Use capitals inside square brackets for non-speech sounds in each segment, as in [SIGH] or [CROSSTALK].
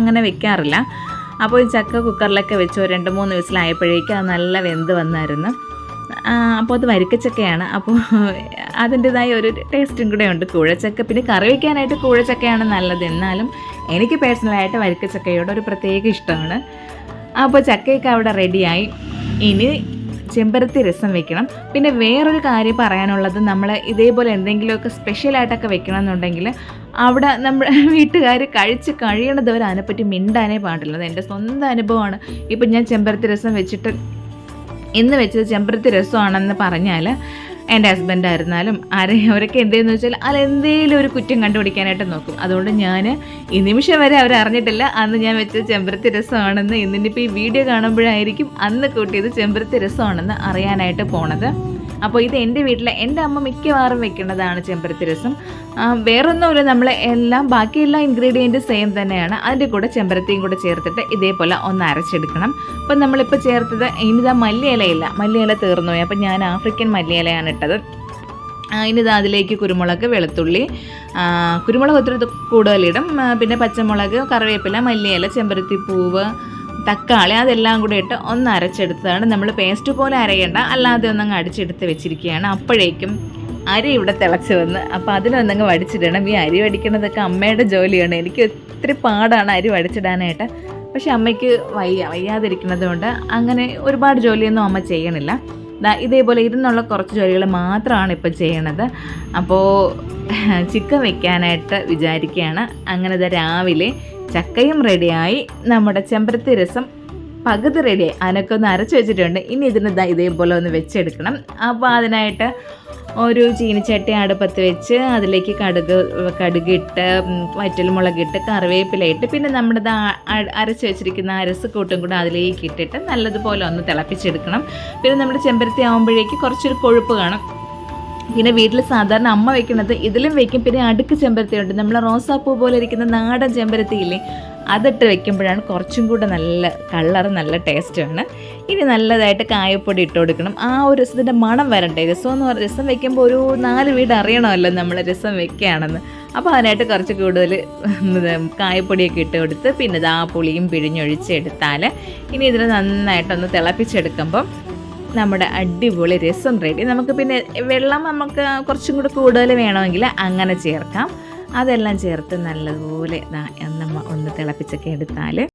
അങ്ങനെ വെക്കാറില്ല. അപ്പോൾ ഈ ചക്ക കുക്കറിലൊക്കെ വെച്ച് ഒരു രണ്ട് മൂന്ന് വിസിലായപ്പോഴേക്കും അത് നല്ല വെന്ത് വന്നായിരുന്നു. അപ്പോൾ അത് വരിക്കച്ചക്കയാണ്. അപ്പോൾ അതിന്റെതായ ഒരു ടേസ്റ്റും കൂടെ ഉണ്ട്. കൂഴച്ചക്ക പിന്നെ കറി വയ്ക്കാനായിട്ട് കൂഴച്ചക്കയാണ് നല്ലത്. എന്നാലും എനിക്ക് പേഴ്സണലായിട്ട് വരിക്കച്ചക്കയോട് ഒരു പ്രത്യേക ഇഷ്ടമാണ്. അപ്പോൾ ചക്കയൊക്കെ അവിടെ റെഡിയായി. ഇനി ചെമ്പരത്തി രസം വെക്കണം. പിന്നെ വേറൊരു കാര്യം പറയാനുള്ളത് നമ്മൾ ഇതേപോലെ എന്തെങ്കിലുമൊക്കെ സ്പെഷ്യലായിട്ടൊക്കെ വെക്കണം എന്നുണ്ടെങ്കിൽ അവിടെ നമ്മൾ വീട്ടുകാർ കഴിച്ച് കഴിയണത് വരെ അതിനെപ്പറ്റി മിണ്ടാനേ പാടില്ല. അത് എന്റെ സ്വന്തം അനുഭവമാണ്. ഇപ്പം ഞാൻ ചെമ്പരത്തി രസം വെച്ചിട്ട് ഇന്ന് വെച്ചത് ചെമ്പരത്തി രസമാണെന്ന് പറഞ്ഞാൽ എന്റെ ഹസ്ബൻഡ് ആയിരുന്നാലും ആരെ അവരൊക്കെ എന്തെന്ന് വെച്ചാൽ അതിലെന്തെങ്കിലും ഒരു കുറ്റം കണ്ടുപിടിക്കാനായിട്ട് നോക്കും. അതുകൊണ്ട് ഞാൻ ഈ നിമിഷം വരെ അവർ അറിഞ്ഞിട്ടില്ല. അന്ന് ഞാൻ വെച്ചത് ചെമ്പരത്തി രസമാണെന്ന് ഇന്നിപ്പോൾ ഈ വീഡിയോ കാണുമ്പോഴായിരിക്കും അന്ന് കൂട്ടിയത് ചെമ്പരത്തി രസമാണെന്ന് അറിയാനായിട്ട് പോണത്. അപ്പോൾ ഇത് എന്റെ വീട്ടിലെ എന്റെ അമ്മ മിക്കവാറും വെക്കുന്നതാണ് ചെമ്പരത്തി രസം. വേറൊന്നുമില്ല നമ്മൾ എല്ലാം ബാക്കി എല്ലാ ഇൻഗ്രീഡിയന്റും സെയിം തന്നെയാണ്. അതിന്റെ കൂടെ ചെമ്പരത്തിയും കൂടെ ചേർത്തിട്ട് ഇതേപോലെ ഒന്ന് അരച്ചെടുക്കണം. അപ്പം നമ്മളിപ്പോൾ ചേർത്തത് ഇനിതാ മല്ലിയിലയില്ല. മല്ലിയില തീർന്നു പോയി അപ്പം ഞാൻ ആഫ്രിക്കൻ മല്ലിയിലയാണ് ഇട്ടത്. ഇനിതാ അതിലേക്ക് കുരുമുളക് വെളുത്തുള്ളി കുരുമുളക് ഒത്തിരി കൂടുതലിടും. പിന്നെ പച്ചമുളക് കറിവേപ്പില മല്ലിയില ചെമ്പരത്തി പൂവ് തക്കാളി അതെല്ലാം കൂടെ ഇട്ട് ഒന്ന് അരച്ചെടുത്തതാണ്. നമ്മൾ പേസ്റ്റ് പോലെ അരയേണ്ട. അല്ലാതെ ഒന്നങ്ങ് അടിച്ചെടുത്ത് വെച്ചിരിക്കുകയാണ്. അപ്പോഴേക്കും അരി ഇവിടെ തിളച്ച് വന്ന്. അപ്പോൾ അതിലൊന്നങ്ങ് വടിച്ചിടണം. ഈ അരി വടിക്കണതൊക്കെ അമ്മയുടെ ജോലിയാണ്. എനിക്ക് ഒത്തിരി പാടാണ് അരി വടിച്ചിടാനായിട്ട്. പക്ഷെ അമ്മയ്ക്ക് വയ്യ വയ്യാതിരിക്കുന്നത് കൊണ്ട് അങ്ങനെ ഒരുപാട് ജോലിയൊന്നും അമ്മ ചെയ്യണില്ല. ഇതേപോലെ ഇരുന്നുള്ള കുറച്ച് ജോലികൾ മാത്രമാണ് ഇപ്പോൾ ചെയ്യണത്. അപ്പോൾ ചിക്കൻ വെക്കാനായിട്ട് വിചാരിക്കുകയാണ്. അങ്ങനെ രാവിലെ ചക്കയും റെഡിയായി. നമ്മുടെ ചെമ്പരത്തി രസം പകുതി റെഡി അതിനൊക്കെ ഒന്ന് അരച്ച് വെച്ചിട്ടുണ്ട്. ഇനി ഇതിന് ഇതേപോലെ ഒന്ന് വെച്ചെടുക്കണം. അപ്പോൾ അതിനായിട്ട് ഒരു ചീനിച്ചട്ടി അടുപ്പത്ത് വെച്ച് അതിലേക്ക് കടുക് കടുകിട്ട് വറ്റൽമുളകിട്ട് കറിവേപ്പിലയിട്ട് പിന്നെ നമ്മുടെ അരച്ച് വെച്ചിരിക്കുന്ന അരസ് കൂട്ടും കൂടെ അതിലേക്ക് ഇട്ടിട്ട് നല്ലതുപോലെ ഒന്ന് തിളപ്പിച്ചെടുക്കണം. പിന്നെ നമ്മുടെ ചെമ്പരത്തി ആകുമ്പോഴേക്ക് കുറച്ചൊരു കൊഴുപ്പ് കാണും. പിന്നെ വീട്ടിൽ സാധാരണ അമ്മ വെക്കുന്നത് ഇതിലും വെക്കും. പിന്നെ അടുക്ക് ചെമ്പരത്തി ഉണ്ട്. നമ്മൾ റോസാപ്പൂ പോലെ ഇരിക്കുന്ന നാടൻ ചെമ്പരത്തി ഇല്ലേ? അതിട്ട് വെക്കുമ്പോഴാണ് കുറച്ചും കൂടെ നല്ല കളർ നല്ല ടേസ്റ്റാണ് ഇനി നല്ലതായിട്ട് കായപ്പൊടി ഇട്ട് കൊടുക്കണം. ആ ഒരു രസത്തിന്റെ മണം വരണ്ടേ? രസം എന്ന് പറഞ്ഞാൽ രസം വെക്കുമ്പോൾ ഒരു നാല് വീട് അറിയണമല്ലോ നമ്മൾ രസം വെക്കുകയാണെന്ന്. അപ്പോൾ അതിനായിട്ട് കുറച്ച് കൂടുതൽ [LAUGHS] കായപ്പൊടിയൊക്കെ ഇട്ട് കൊടുത്ത് പിന്നെ ആ പുളിയും പിഴിഞ്ഞൊഴിച്ചെടുത്താൽ ഇനി ഇതിനെ നന്നായിട്ടൊന്ന് തിളപ്പിച്ചെടുക്കുമ്പം നമ്മുടെ അടിപൊളി രസം റെഡി നമുക്ക് പിന്നെ വെള്ളം നമുക്ക് കുറച്ചും കൂടി കൂടുതൽ വേണമെങ്കിൽ അങ്ങനെ ചേർക്കാം. അതെല്ലാം ചേർത്ത് നല്ലതുപോലെ ഒന്ന് തിളപ്പിച്ചൊക്കെ എടുത്താൽ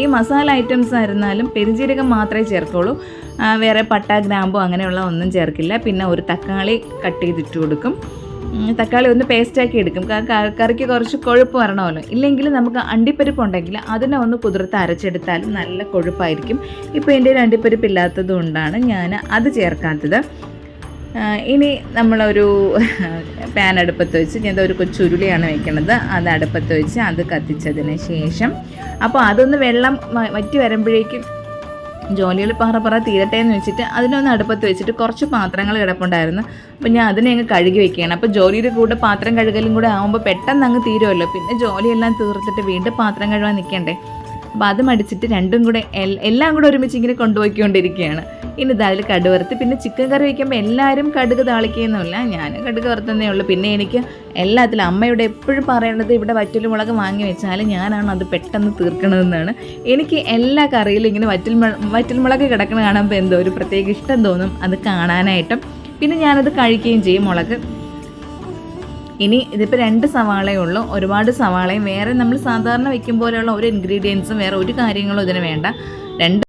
ഈ മസാല ഐറ്റംസ് ആയിരുന്നാലും പെരുജീരകം മാത്രമേ ചേർക്കുള്ളൂ. വേറെ പട്ട ഗ്രാമ്പോ അങ്ങനെയുള്ള ഒന്നും ചേർക്കില്ല. പിന്നെ ഒരു തക്കാളി കട്ട് ചെയ്തിട്ട് കൊടുക്കും. തക്കാളി ഒന്ന് പേസ്റ്റാക്കി എടുക്കും. കാരണം കറിക്ക് കുറച്ച് കൊഴുപ്പ് വരണമല്ലോ. ഇല്ലെങ്കിൽ നമുക്ക് അണ്ടിപ്പരിപ്പ് ഉണ്ടെങ്കിൽ അതിനെ ഒന്ന് കുതിർത്ത് അരച്ചെടുത്താലും നല്ല കൊഴുപ്പായിരിക്കും. ഇപ്പോൾ എന്റെ അണ്ടിപ്പരിപ്പ് ഇല്ലാത്തത് കൊണ്ടാണ് ഞാൻ അത് ചേർക്കാത്തത്. ഇനി നമ്മളൊരു [LAUGHS] പാൻ അടുപ്പത്ത് വെച്ച് ഞാൻ ഒരു കൊച്ചുരുളിയാണ് വെക്കുന്നത് അത് അടുപ്പത്ത് വെച്ച് അത് കത്തിച്ചതിന് ശേഷം അപ്പോൾ അതൊന്ന് വെള്ളം വറ്റി വരുമ്പോഴേക്കും ജോലികൾ പറ പറ തീരട്ടെ എന്ന് വെച്ചിട്ട് അതിനൊന്ന് അടുപ്പത്ത് വെച്ചിട്ട് കുറച്ച് പാത്രങ്ങൾ കിടപ്പുണ്ടായിരുന്നു. അപ്പോൾ ഞാൻ അതിനെ അങ്ങ് കഴുകി വെക്കുകയാണ്. അപ്പോൾ ജോലിയുടെ കൂടെ പാത്രം കഴുകലും കൂടെ ആകുമ്പോൾ പെട്ടെന്ന് അങ്ങ് തീരുമല്ലോ പിന്നെ ജോലിയെല്ലാം തീർത്തിട്ട് വീണ്ടും പാത്രം കഴുകാൻ നിൽക്കണ്ടേ? അപ്പോൾ അത് മടിച്ചിട്ട് രണ്ടും കൂടെ എല്ലാം കൂടെ ഒരുമിച്ച് ഇങ്ങനെ കൊണ്ടുപോയിക്കൊണ്ടിരിക്കുകയാണ്. ഇനി അതിൽ കടുക് വറുത്ത്. പിന്നെ ചിക്കൻ കറി വയ്ക്കുമ്പോൾ എല്ലാവരും കടുക് താളിക്കുന്നില്ല ഞാൻ കടുക് വറുത്തന്നേ ഉള്ളൂ. പിന്നെ എനിക്ക് എല്ലാത്തിലും അമ്മയുടെ എപ്പോഴും പറയേണ്ടത് ഇവിടെ വറ്റൽ മുളക് വാങ്ങി വെച്ചാൽ ഞാനാണ് അത് പെട്ടെന്ന് തീർക്കണതെന്നാണ്. എനിക്ക് എല്ലാ കറിയിലും ഇങ്ങനെ വറ്റൽ വറ്റൽ മുളക് കിടക്കണ കാണുമ്പോൾ എന്തോ ഒരു പ്രത്യേക ഇഷ്ടം തോന്നും. അത് കാണാനായിട്ടും. പിന്നെ ഞാനത് കഴിക്കുകയും ചെയ്യും മുളക്. ഇനി ഇതിപ്പോൾ രണ്ട് സവാളയേ ഉള്ളൂ. ഒരുപാട് സവാളയും വേറെ നമ്മൾ സാധാരണ വെക്കും പോലെയുള്ള ഒരു ഇൻഗ്രീഡിയൻസും വേറെ ഒരു കാര്യങ്ങളും ഇതിന് വേണ്ട. രണ്ട്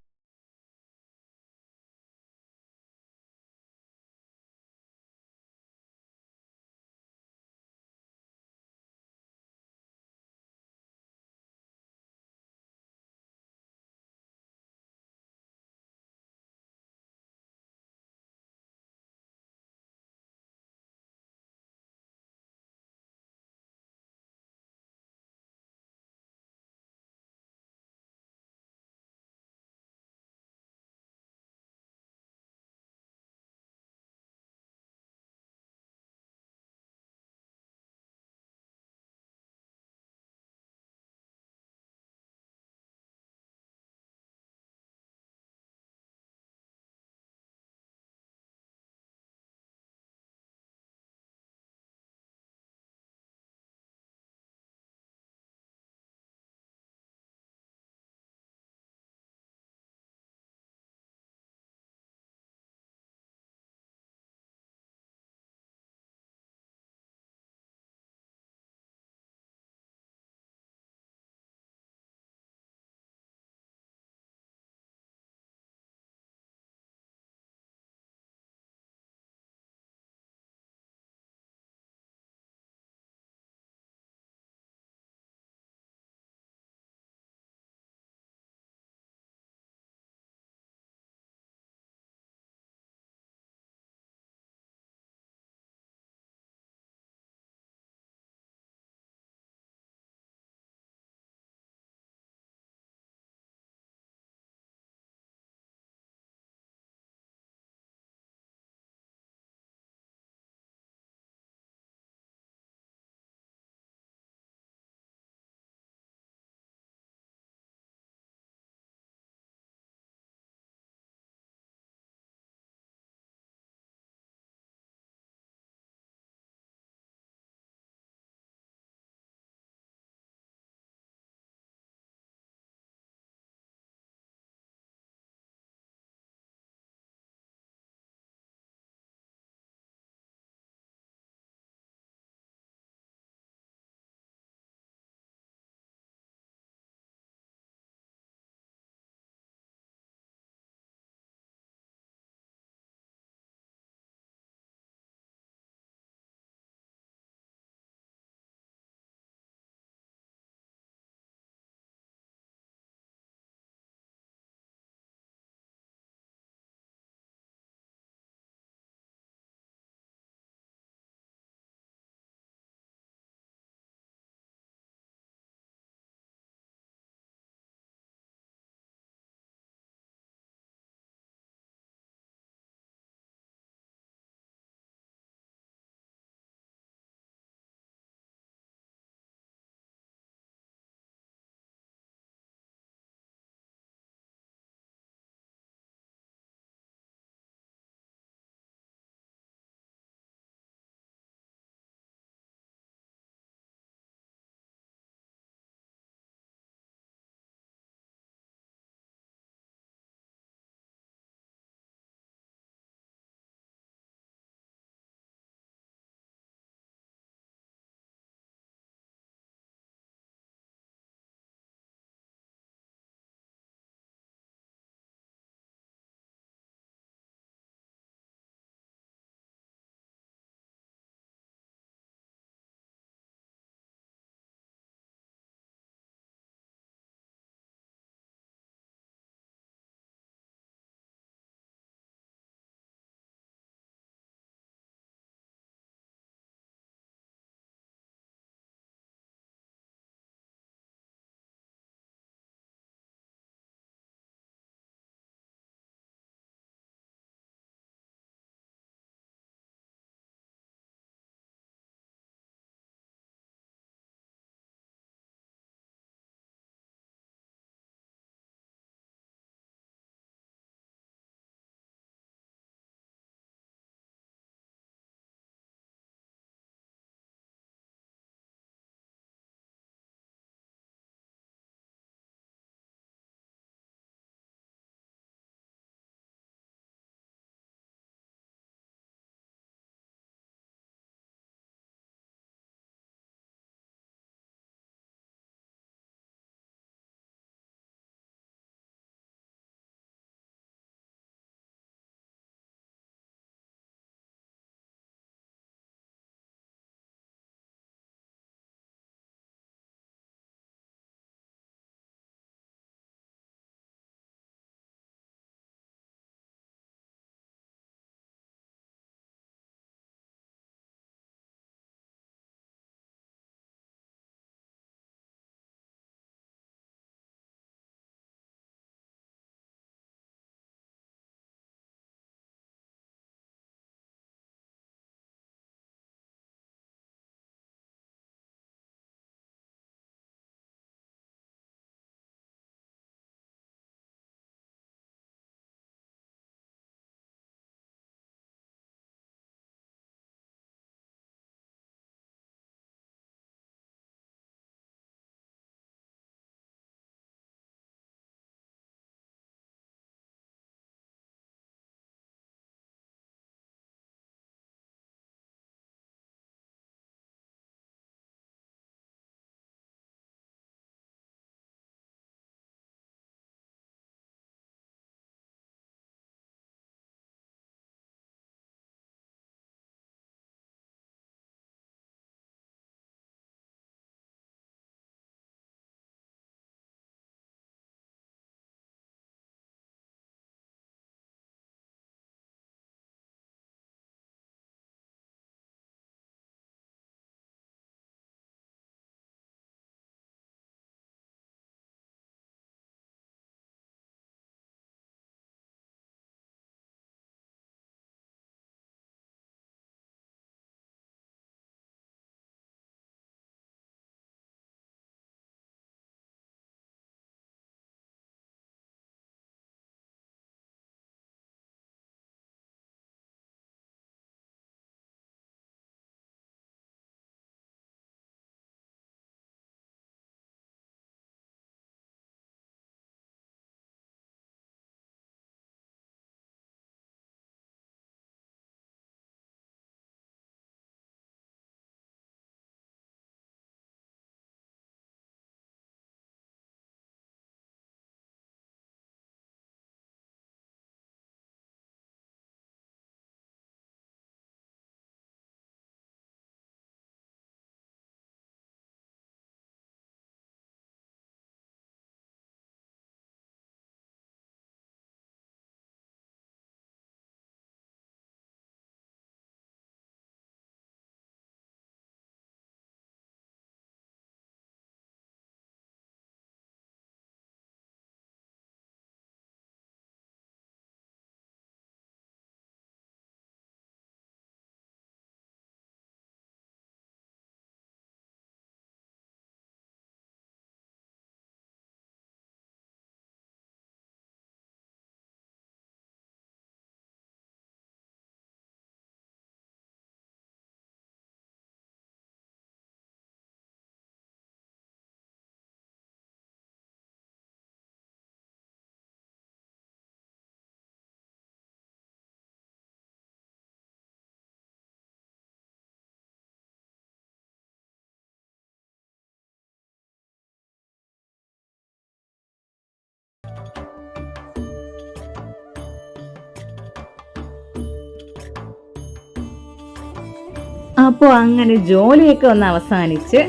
അപ്പോൾ അങ്ങനെ ജോലിയൊക്കെ ഒന്ന് അവസാനിച്ച്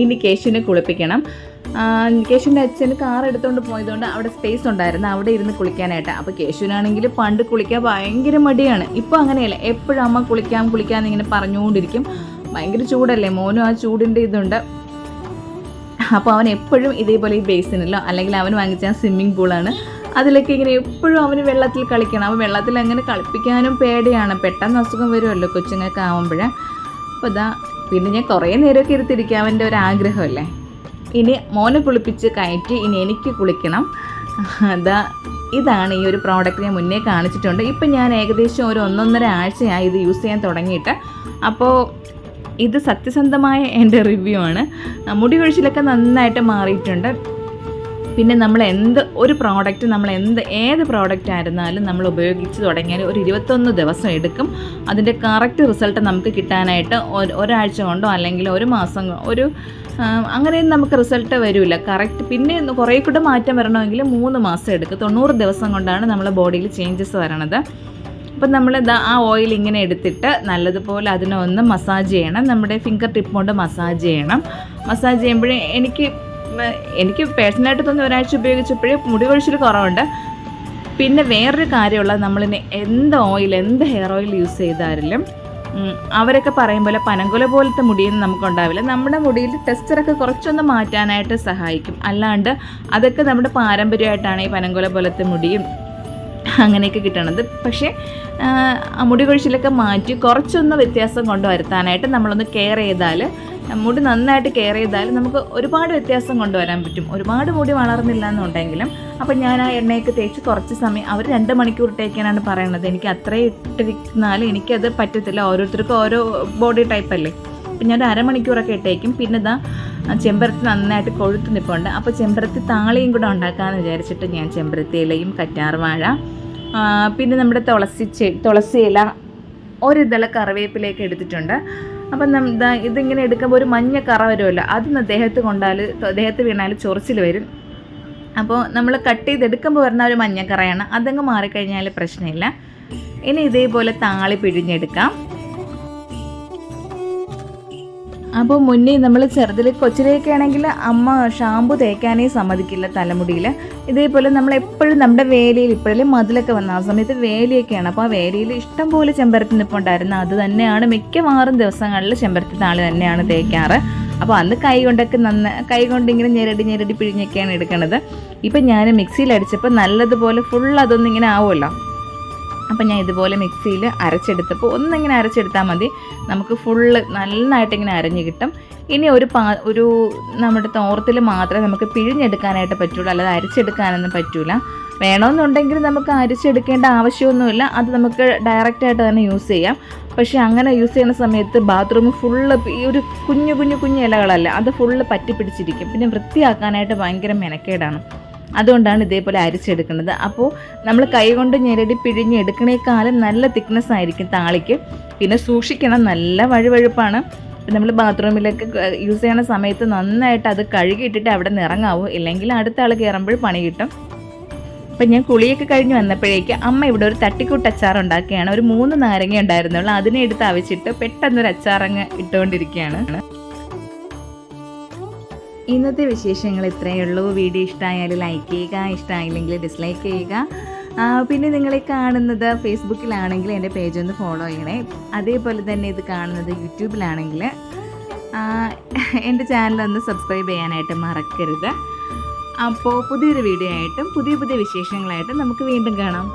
ഇനി കേശുവിനെ കുളിപ്പിക്കണം. കേശുവിന്റെ അച്ഛന് കാർ എടുത്തുകൊണ്ട് പോയതുകൊണ്ട് അവിടെ സ്പേസ് ഉണ്ടായിരുന്നു. അവിടെ ഇരുന്ന് കുളിക്കാനായിട്ട്. അപ്പോൾ കേശുവിനാണെങ്കിൽ പണ്ട് കുളിക്കാൻ ഭയങ്കര മടിയാണ്. ഇപ്പോൾ അങ്ങനെയല്ല. എപ്പോഴും അമ്മ കുളിക്കാം കുളിക്കാം ഇങ്ങനെ പറഞ്ഞുകൊണ്ടിരിക്കും. ഭയങ്കര ചൂടല്ലേ? മോനും ആ ചൂടിന്റെ ഇതുണ്ട്. അപ്പോൾ അവൻ എപ്പോഴും ഇതേപോലെ ഈ ബേസിനിലോ അല്ലെങ്കിൽ അവൻ വാങ്ങിച്ച സ്വിമ്മിംഗ് പൂളാണ് അതിലൊക്കെ ഇങ്ങനെ എപ്പോഴും അവന് വെള്ളത്തിൽ കളിക്കണം. അവൻ വെള്ളത്തിൽ അങ്ങനെ കളിപ്പിക്കാനും പേടിയാണ്. പെട്ടെന്ന് അസുഖം വരുമല്ലോ കൊച്ചുങ്ങൾക്ക് ആവുമ്പോഴേ. അപ്പോൾ ഇതാ പിന്നെ ഞാൻ കുറേ നേരമൊക്കെ ഇരുത്തിരിക്കുക അവന്റെ ഒരു ആഗ്രഹമല്ലേ. ഇനി മോനെ കുളിപ്പിച്ച് കയറ്റി ഇനി എനിക്ക് കുളിക്കണം. അതാ ഇതാണ് ഈ ഒരു പ്രോഡക്റ്റ് ഞാൻ മുന്നേ കാണിച്ചിട്ടുണ്ട്. ഇപ്പം ഞാൻ ഏകദേശം ഒരു ഒന്നൊന്നര ആഴ്ചയായി ഇത് യൂസ് ചെയ്യാൻ തുടങ്ങിയിട്ട്. അപ്പോൾ ഇത് സത്യസന്ധമായ എന്റെ റിവ്യൂ ആണ്. മുടി കൊഴിച്ചിലൊക്കെ നന്നായിട്ട് മാറിയിട്ടുണ്ട്. പിന്നെ നമ്മൾ എന്ത് ഒരു പ്രോഡക്റ്റ് നമ്മൾ എന്ത് ഏത് പ്രോഡക്റ്റ് ആയിരുന്നാലും നമ്മൾ ഉപയോഗിച്ച് തുടങ്ങിയാൽ ഒരു ഇരുപത്തൊന്ന് ദിവസം എടുക്കും. അതിന്റെ കറക്റ്റ് റിസൾട്ട് നമുക്ക് കിട്ടാനായിട്ട് ഒരാഴ്ച കൊണ്ടോ അല്ലെങ്കിൽ ഒരു മാസം ഒരു അങ്ങനെയൊന്നും നമുക്ക് റിസൾട്ട് വരില്ല കറക്റ്റ് പിന്നെ കുറേ കൂടെ മാറ്റം വരണമെങ്കിൽ മൂന്ന് മാസം എടുക്കും. തൊണ്ണൂറ് ദിവസം കൊണ്ടാണ് നമ്മുടെ ബോഡിയിൽ ചേഞ്ചസ് വരണത്. അപ്പം നമ്മൾ ഇതാ ആ ഓയിൽ ഇങ്ങനെ എടുത്തിട്ട് നല്ലതുപോലെ അതിനെ ഒന്ന് മസാജ് ചെയ്യണം. നമ്മുടെ ഫിംഗർ ടിപ്പ് കൊണ്ട് മസാജ് ചെയ്യണം. മസാജ് ചെയ്യുമ്പോഴേ എനിക്ക് എനിക്ക് പേഴ്സണലായിട്ട് തോന്നി ഒരാഴ്ച ഉപയോഗിച്ചപ്പോഴേ മുടി കൊഴിച്ചിൽ കുറവുണ്ട്. പിന്നെ വേറൊരു കാര്യമുള്ളത് നമ്മളിനി എന്ത് ഓയിൽ എന്ത് ഹെയർ ഓയിൽ യൂസ് ചെയ്താലും അവരൊക്കെ പറയും പോലെ പനങ്കുല പോലത്തെ മുടിയൊന്നും നമുക്കുണ്ടാവില്ല. നമ്മുടെ മുടിയിൽ ടെസ്റ്ററൊക്കെ കുറച്ചൊന്ന് മാറ്റാനായിട്ട് സഹായിക്കും. അല്ലാണ്ട് അതൊക്കെ നമ്മുടെ പാരമ്പര്യമായിട്ടാണ് ഈ പനങ്കുല പോലത്തെ മുടിയും അങ്ങനെയൊക്കെ കിട്ടണത്. പക്ഷേ മുടി കൊഴിച്ചിലൊക്കെ മാറ്റി കുറച്ചൊന്ന് വ്യത്യാസം കൊണ്ടുവരുത്താനായിട്ട് നമ്മളൊന്ന് കെയർ ചെയ്താൽ മുടി നന്നായിട്ട് കെയർ ചെയ്താൽ നമുക്ക് ഒരുപാട് വ്യത്യാസം കൊണ്ടുവരാൻ പറ്റും. ഒരുപാട് മുടി വളർന്നില്ല എന്നുണ്ടെങ്കിലും അപ്പം ഞാൻ ആ എണ്ണയൊക്കെ തേച്ച് കുറച്ച് സമയം അവർ രണ്ട് മണിക്കൂർ ഇട്ടേക്കാനാണ് പറയണത്. എനിക്ക് അത്രയും ഇട്ടിരിക്കുന്നാലും എനിക്കത് പറ്റത്തില്ല. ഓരോരുത്തർക്കും ഓരോ ബോഡി ടൈപ്പ് അല്ലേ? അപ്പം ഞാൻ ഒരു അരമണിക്കൂറൊക്കെ ഇട്ടേക്കും. പിന്നെ ഇതാ ചെമ്പരത്തി നന്നായിട്ട് കൊഴുത്ത് നിൽപ്പുണ്ട് അപ്പോൾ ചെമ്പരത്തി താളിയും കൂടെ ഉണ്ടാക്കാമെന്ന് വിചാരിച്ചിട്ട് ഞാൻ ചെമ്പരത്തി ഇലയും കറ്റാർവാഴ പിന്നെ നമ്മുടെ തുളസി ചെ തുളസി ഇല ഒരിതള കറിവേപ്പിലേക്ക് എടുത്തിട്ടുണ്ട്. അപ്പം നം ദാ ഇതിങ്ങനെ എടുക്കുമ്പോൾ ഒരു മഞ്ഞ കറ വരുമല്ലോ അത് ദേഹത്ത് കൊണ്ടാൽ ദേഹത്ത് വീണാൽ ചൊറിച്ചിൽ വരും. അപ്പോൾ നമ്മൾ കട്ട് ചെയ്തെടുക്കുമ്പോൾ വരുന്ന ഒരു മഞ്ഞക്കറയാണ് അതങ്ങ് മാറിക്കഴിഞ്ഞാൽ പ്രശ്നമില്ല. ഇനി ഇതേപോലെ താളി പിഴിഞ്ഞെടുക്കാം. അപ്പോൾ മുന്നേ നമ്മൾ ചെറുതിൽ കൊച്ചിലേക്ക് ആണെങ്കിൽ അമ്മ ഷാമ്പു തേക്കാനേ സമ്മതിക്കില്ല തലമുടിയിൽ ഇതേപോലെ നമ്മൾ എപ്പോഴും നമ്മുടെ വേലിയിൽ ഇപ്പോഴല്ലേ മതിലൊക്കെ വന്ന ആ സമയത്ത് വേലിയൊക്കെയാണ്. അപ്പോൾ ആ വേലിയിൽ ഇഷ്ടം പോലെ ചെമ്പരത്തി നിൽപ്പുണ്ടായിരുന്നു അത് തന്നെയാണ് മിക്കവാറും ദിവസങ്ങളിൽ ചെമ്പരത്തി താളി തന്നെയാണ് തേക്കാറ്. അപ്പോൾ അന്ന് കൈ കൊണ്ടൊക്കെ നന്ന കൈ കൊണ്ട് ഇങ്ങനെ ഞെരടി ഞെരടി പിഴിഞ്ഞൊക്കെയാണ് എടുക്കണത്. ഇപ്പം ഞാൻ മിക്സിയിൽ അടിച്ചപ്പോൾ നല്ലതുപോലെ ഫുൾ അതൊന്നും ഇങ്ങനെ ആവുമല്ലോ. അപ്പം ഞാൻ ഇതുപോലെ മിക്സിയിൽ അരച്ചെടുത്തപ്പോൾ ഒന്നിങ്ങനെ അരച്ചെടുത്താൽ മതി. നമുക്ക് ഫുള്ള് നന്നായിട്ട് ഇങ്ങനെ അരഞ്ഞ് കിട്ടും. ഇനി ഒരു പാ ഒരു നമ്മുടെ തോർത്തിൽ മാത്രമേ നമുക്ക് പിഴിഞ്ഞെടുക്കാനായിട്ട് പറ്റുള്ളൂ. അല്ലാതെ അരച്ചെടുക്കാനൊന്നും പറ്റൂല. വേണമെന്നുണ്ടെങ്കിൽ നമുക്ക് അരച്ചെടുക്കേണ്ട ആവശ്യമൊന്നുമില്ല. അത് നമുക്ക് ഡയറക്റ്റായിട്ട് തന്നെ യൂസ് ചെയ്യാം. പക്ഷേ അങ്ങനെ യൂസ് ചെയ്യുന്ന സമയത്ത് ബാത്റൂം ഫുള്ള് ഈ ഒരു കുഞ്ഞു കുഞ്ഞു കുഞ്ഞു ഇലകളല്ല അത് ഫുള്ള് പറ്റി പിടിച്ചിരിക്കും പിന്നെ വൃത്തിയാക്കാനായിട്ട് ഭയങ്കര മെനക്കേടാണ്. അതുകൊണ്ടാണ് ഇതേപോലെ അരിച്ചെടുക്കുന്നത്. അപ്പോൾ നമ്മൾ കൈ കൊണ്ട് ഞെരടി പിഴിഞ്ഞ് എടുക്കണേക്കാളും നല്ല തിക്നെസ് ആയിരിക്കും താളിക്ക്. പിന്നെ സൂക്ഷിക്കണം നല്ല വഴുവഴുപ്പാണ്. നമ്മൾ ബാത്റൂമിലൊക്കെ യൂസ് ചെയ്യണ സമയത്ത് നന്നായിട്ട് അത് കഴുകിയിട്ടിട്ട് അവിടെ നിന്ന് ഇറങ്ങാവൂ ഇല്ലെങ്കിൽ അടുത്ത ആൾ കയറുമ്പോൾ പണി കിട്ടും. അപ്പം ഞാൻ കുളിയൊക്കെ കഴിഞ്ഞ് വന്നപ്പോഴേക്ക് അമ്മ ഇവിടെ ഒരു തട്ടിക്കൂട്ട് അച്ചാർ ഉണ്ടാക്കുകയാണ് ഒരു മൂന്ന് നാരങ്ങ ഉണ്ടായിരുന്നുള്ളൂ. അതിനെ എടുത്ത് അവിച്ചിട്ട് പെട്ടെന്നൊരു അച്ചാറങ്ങ് ഇട്ടുകൊണ്ടിരിക്കുകയാണ്. ഇന്നത്തെ വിശേഷങ്ങൾ ഇത്രയേ ഉള്ളൂ. വീഡിയോ ഇഷ്ടമായാൽ ലൈക്ക് ചെയ്യുക ഇഷ്ടമായില്ലെങ്കിൽ ഡിസ്ലൈക്ക് ചെയ്യുക. പിന്നെ നിങ്ങളെ കാണുന്നത് ഫേസ്ബുക്കിലാണെങ്കിൽ എന്റെ പേജ് ഒന്ന് ഫോളോ ചെയ്യണേ. അതേപോലെ തന്നെ ഇത് കാണുന്നത് യൂട്യൂബിലാണെങ്കിൽ എന്റെ ചാനൽ ഒന്ന് സബ്സ്ക്രൈബ് ചെയ്യാനായിട്ട് മറക്കരുത്. അപ്പോൾ പുതിയൊരു വീഡിയോ ആയിട്ടും പുതിയ പുതിയ വിശേഷങ്ങളായിട്ടും നമുക്ക് വീണ്ടും കാണാം.